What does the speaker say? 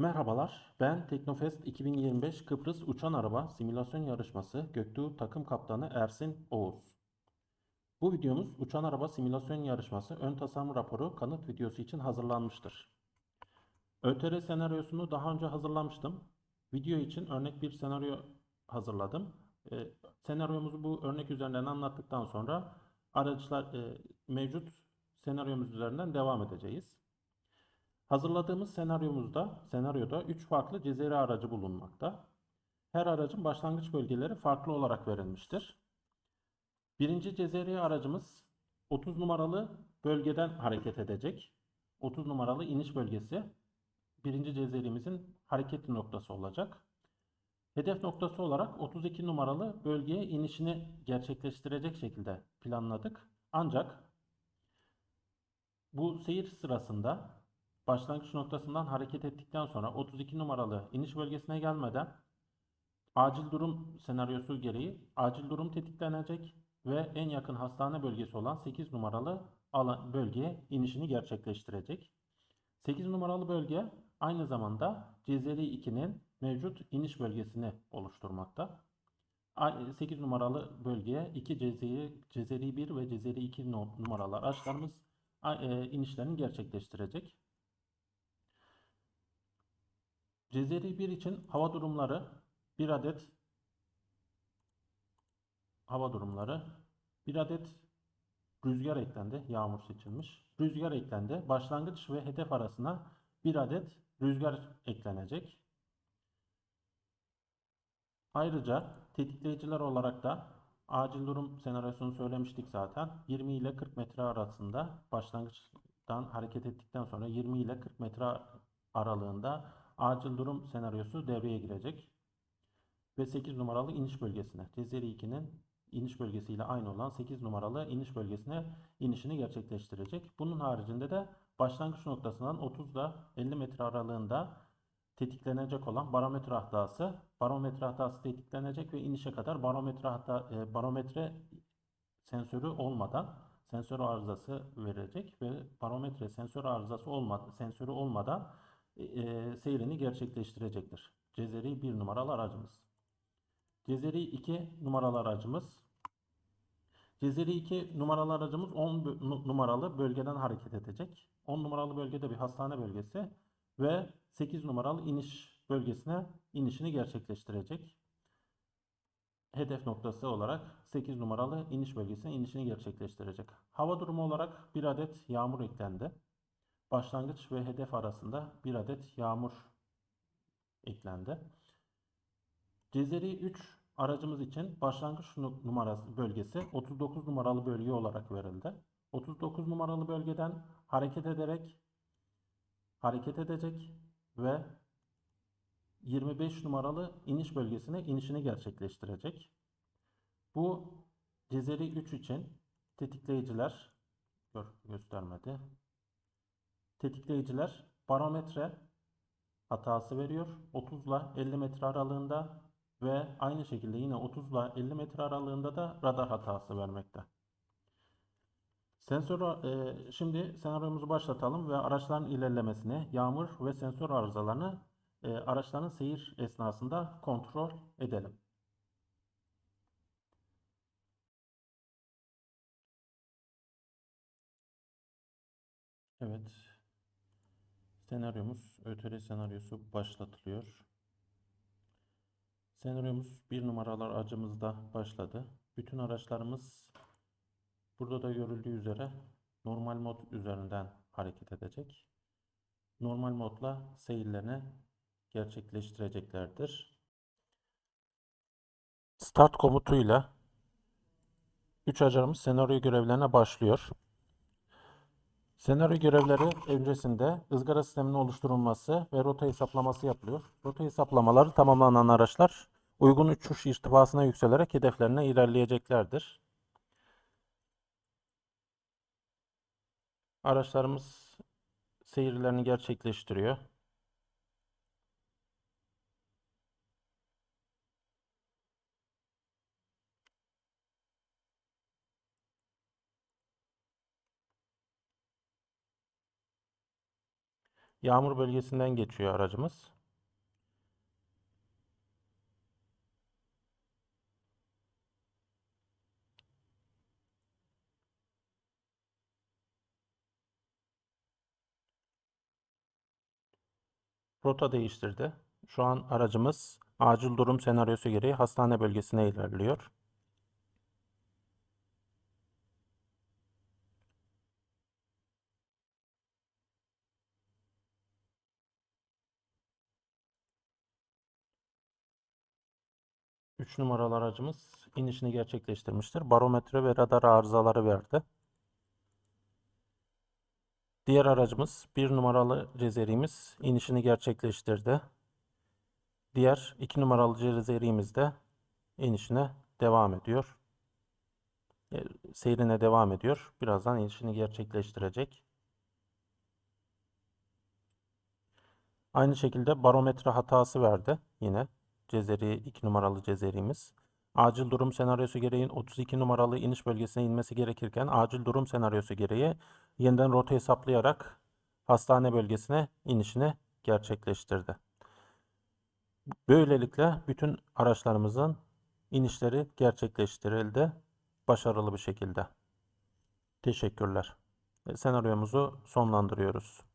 Merhabalar, ben Teknofest 2025 Kıbrıs Uçan Araba Simülasyon Yarışması Göktuğ Takım Kaptanı Ersin Oğuz. Bu videomuz Uçan Araba Simülasyon Yarışması ön tasarım raporu kanıt videosu için hazırlanmıştır. ÖTR senaryosunu daha önce hazırlamıştım. Video için örnek bir senaryo hazırladım. E, senaryomuzu bu örnek üzerinden anlattıktan sonra araçlar e, mevcut senaryomuz üzerinden devam edeceğiz. Hazırladığımız senaryomuzda, senaryoda 3 farklı cezeri aracı bulunmakta. Her aracın başlangıç bölgeleri farklı olarak verilmiştir. Birinci cezeri aracımız 30 numaralı bölgeden hareket edecek. 30 numaralı iniş bölgesi birinci cezerimizin hareket noktası olacak. Hedef noktası olarak 32 numaralı bölgeye inişini gerçekleştirecek şekilde planladık. Ancak bu seyir sırasında başlangıç noktasından hareket ettikten sonra 32 numaralı iniş bölgesine gelmeden acil durum senaryosu gereği acil durum tetiklenecek ve en yakın hastane bölgesi olan 8 numaralı alan bölgeye inişini gerçekleştirecek. 8 numaralı bölge aynı zamanda Cezeri 2'nin mevcut iniş bölgesini oluşturmakta. 8 numaralı bölgeye 2 Cezeri, Cezeri 1 ve Cezeri 2 numaralı araçlarımız e, inişlerini gerçekleştirecek. Cezeri 1 için hava durumları bir adet hava durumları bir adet rüzgar eklendi. Yağmur seçilmiş. Rüzgar eklendi. Başlangıç ve hedef arasına bir adet rüzgar eklenecek. Ayrıca tetikleyiciler olarak da acil durum senaryosunu söylemiştik zaten. 20 ile 40 metre arasında başlangıçtan hareket ettikten sonra 20 ile 40 metre aralığında acil durum senaryosu devreye girecek. Ve 8 numaralı iniş bölgesine, Cezeri 2'nin iniş bölgesiyle aynı olan 8 numaralı iniş bölgesine inişini gerçekleştirecek. Bunun haricinde de başlangıç noktasından 30 ile 50 metre aralığında tetiklenecek olan barometre hatası, barometre hatası tetiklenecek ve inişe kadar barometre hata, e, barometre sensörü olmadan sensör arızası verecek ve barometre sensör arızası olmadan sensörü olmadan e, seyrini gerçekleştirecektir. Cezeri 1 numaralı aracımız. Cezeri 2 numaralı aracımız. Cezeri 2 numaralı aracımız 10 numaralı bölgeden hareket edecek. 10 numaralı bölgede bir hastane bölgesi ve 8 numaralı iniş bölgesine inişini gerçekleştirecek. Hedef noktası olarak 8 numaralı iniş bölgesine inişini gerçekleştirecek. Hava durumu olarak bir adet yağmur eklendi. Başlangıç ve hedef arasında bir adet yağmur eklendi. Cezeri 3 aracımız için başlangıç numarası bölgesi 39 numaralı bölge olarak verildi. 39 numaralı bölgeden hareket ederek hareket edecek ve 25 numaralı iniş bölgesine inişini gerçekleştirecek. Bu Cezeri 3 için tetikleyiciler gör, göstermedi. Tetikleyiciler barometre hatası veriyor. 30 ile 50 metre aralığında ve aynı şekilde yine 30 ile 50 metre aralığında da radar hatası vermekte. Sensör, e, şimdi senaryomuzu başlatalım ve araçların ilerlemesini, yağmur ve sensör arızalarını e, araçların seyir esnasında kontrol edelim. Evet. Senaryomuz ÖTR senaryosu başlatılıyor. Senaryomuz bir numaralar aracımızda başladı. Bütün araçlarımız burada da görüldüğü üzere normal mod üzerinden hareket edecek. Normal modla seyirlerini gerçekleştireceklerdir. Start komutuyla 3 aracımız senaryo görevlerine başlıyor. Senaryo görevleri öncesinde ızgara sisteminin oluşturulması ve rota hesaplaması yapılıyor. Rota hesaplamaları tamamlanan araçlar uygun uçuş irtifasına yükselerek hedeflerine ilerleyeceklerdir. Araçlarımız seyirlerini gerçekleştiriyor. Yağmur bölgesinden geçiyor aracımız. Rota değiştirdi. Şu an aracımız acil durum senaryosu gereği hastane bölgesine ilerliyor. Üç numaralı aracımız inişini gerçekleştirmiştir. Barometre ve radar arızaları verdi. Diğer aracımız bir numaralı cezerimiz inişini gerçekleştirdi. Diğer iki numaralı cezerimiz de inişine devam ediyor. E, Seyrine devam ediyor. Birazdan inişini gerçekleştirecek. Aynı şekilde barometre hatası verdi yine. Cezeri 2 numaralı cezerimiz. Acil durum senaryosu gereği 32 numaralı iniş bölgesine inmesi gerekirken acil durum senaryosu gereği yeniden rota hesaplayarak hastane bölgesine inişini gerçekleştirdi. Böylelikle bütün araçlarımızın inişleri gerçekleştirildi başarılı bir şekilde. Teşekkürler. Senaryomuzu sonlandırıyoruz.